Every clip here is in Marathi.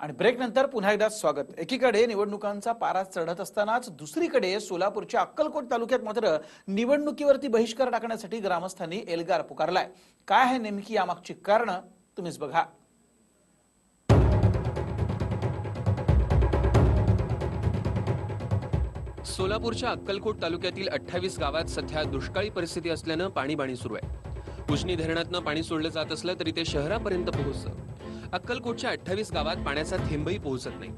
आणि ब्रेक नंतर पुन्हा एकदा स्वागत. एकीकडे निवडणुकांचा पारा चढत असतानाच दुसरीकडे सोलापूरच्या अक्कलकोट तालुक्यात मात्र निवडणुकीवरती बहिष्कार टाकण्यासाठी ग्रामस्थांनी एल्गार पुकारलाय. काय आहे नेमकी यामागची कारण? तुम्हीच बघा. सोलापूरच्या अक्कलकोट तालुक्यातील अठ्ठावीस गावात सध्या दुष्काळी परिस्थिती असल्यानं पाणीबाणी सुरू आहे. उजनी धरणातनं पाणी सोडलं जात असलं तरी ते शहरापर्यंत पोहोचतं. अक्कलकोटच्या अठ्ठावीस गावात पाण्याचा थेंबही पोहोचत नाही.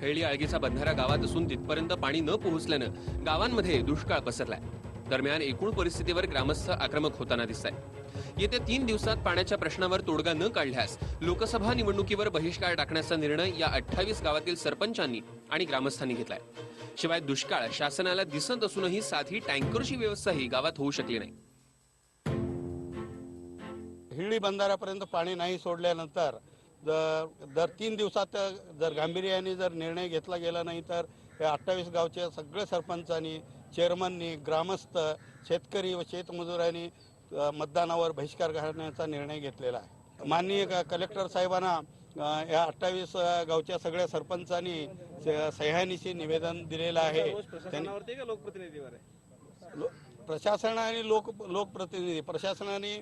हेळी आळगीचा बंधारा गावात असून तिथपर्यंत पाणी न पोहोचल्यानं गावांमध्ये दुष्काळ पसरलाय. दरम्यान एकूण परिस्थितीवर ग्रामस्थ आक्रमक होताना दिसत आहेत येत्या तीन दिवसात पाण्याच्या प्रश्नावर तोडगा न काढल्यास लोकसभा निवडणुकीवर बहिष्कार टाकण्याचा निर्णय या अठ्ठावीस गावातील सरपंचांनी आणि ग्रामस्थांनी घेतलाय. शिवाय दुष्काळ शासनाला दिसत असूनही साधी टँकरची व्यवस्थाही गावात होऊ शकली नाही. हिळी बंधाऱ्यापर्यंत पाणी नाही सोडल्यानंतर जर दर तीन दिवसात जर गांभीर्याने जर निर्णय घेतला गेला नाही तर या अठ्ठावीस गावच्या सगळ्या सरपंचांनी चेअरमननी ग्रामस्थ शेतकरी व शेतमजुरांनी मतदानावर बहिष्कार घालण्याचा निर्णय घेतलेला आहे. माननीय कलेक्टर साहेबांना या अठ्ठावीस गावच्या सगळ्या सरपंचांनी सह्यानीशी निवेदन दिलेलं आहे. त्यांनी लो- प्रशासन आणि लोक लोकप्रतिनिधी प्रशासनाने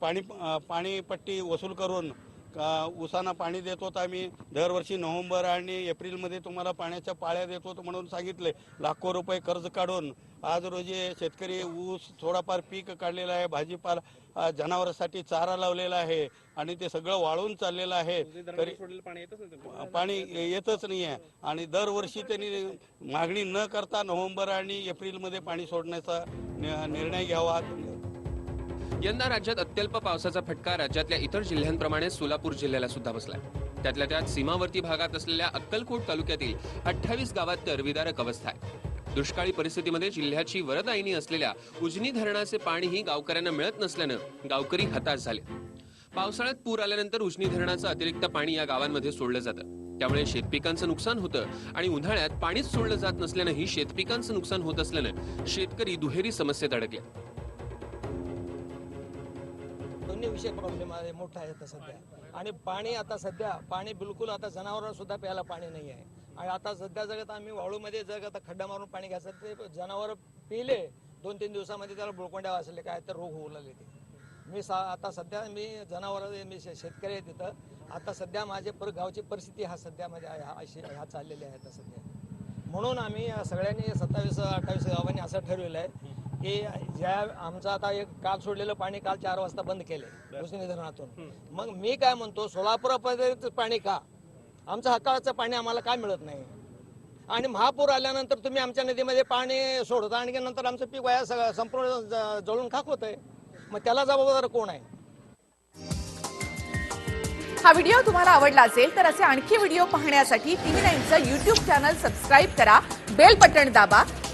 पाणी पाणीपट्टी वसूल करून अ, ऊसांना पाणी देत आम्ही? दरवर्षी नोव्हेंबर आणि एप्रिलमध्ये तुम्हाला पाण्याच्या पाळ्या देत म्हणून सांगितले. लाखो रुपये कर्ज काढून आज रोजी शेतकरी ऊस थोडाफार पीक काढलेलं आहे. भाजीपाला जनावरांसाठी चारा लावलेला आहे आणि ते सगळं वाळून चाललेलं आहे. तरी पाणी येतच नाही आहे. आणि दरवर्षी त्यांनी मागणी न करता नोव्हेंबर आणि एप्रिलमध्ये पाणी सोडण्याचा निर्णय घ्यावा. यंदा राज्यात अत्यल्प पावसाचा फटका राज्यातल्या इतर जिल्ह्यांप्रमाणे सोलापूर जिल्ह्याला सुद्धा बसलाय. त्यातल्या त्यात सीमावर्ती भागात असलेल्या अक्कलकोट तालुक्यातील अठ्ठावीस गावात तर विदारक अवस्था आहे. दुष्काळी परिस्थितीमध्ये जिल्ह्याची वरदायिनी असलेल्या उजनी धरणाचे पाणीही गावकऱ्यांना मिळत नसल्यानं गावकरी हताश झाले. पावसाळ्यात पूर आल्यानंतर उजनी धरणाचं अतिरिक्त पाणी या गावांमध्ये सोडलं जातं. त्यामुळे शेतपिकांचं नुकसान होतं आणि उन्हाळ्यात पाणीच सोडलं जात नसल्यानंही शेतपिकांचं नुकसान होत असल्यानं शेतकरी दुहेरी समस्येत अडकल्या दोन्ही विषय प्रॉब्लेम आहे मोठा आहे आता सध्या. आणि पाणी आता सध्या पाणी बिलकुल आता जनावरांना सुद्धा प्यायला पाणी नाही आहे. आणि आता सध्या जगत आम्ही वाळूमध्ये जर आता खड्डा मारून पाणी घ्यायचं ते जनावर पिले दोन तीन दिवसामध्ये त्याला बुळकोंड्या वाचले काय तर रोग होऊ लागले ते. मी सा आता सध्या मी जनावर मी शेतकरी आहे तिथं. आता सध्या माझे पर गावची परिस्थिती हा सध्या माझ्या हा अशी ह्या चाललेली आहे आता सध्या. म्हणून आम्ही सगळ्यांनी सत्तावीस अठ्ठावीस गावांनी असं ठरवलं आहे की ज्या आमचं आता एक काल सोडलेलं पाणी काल चार वाजता बंद केलंय उजनी धरणातून मग मी काय म्हणतो सोलापुरापर्यंत पाणी का? आमचं हक्काचं पाणी आम्हाला काय मिळत नाही? आणि महापूर आल्यानंतर तुम्ही आमच्या नदीमध्ये पाणी सोडता आणि नंतर आमचं पीक वाया सगळं संपूर्ण जळून खाक होत आहे मग त्याला जबाबदार कोण आहे? हा व्हिडिओ तुम्हाला आवडला असेल तर असे आणखी व्हिडिओ पाहण्यासाठी टीव्ही नाईनचं युट्यूब चॅनल सबस्क्राईब करा बेल बटण दाबा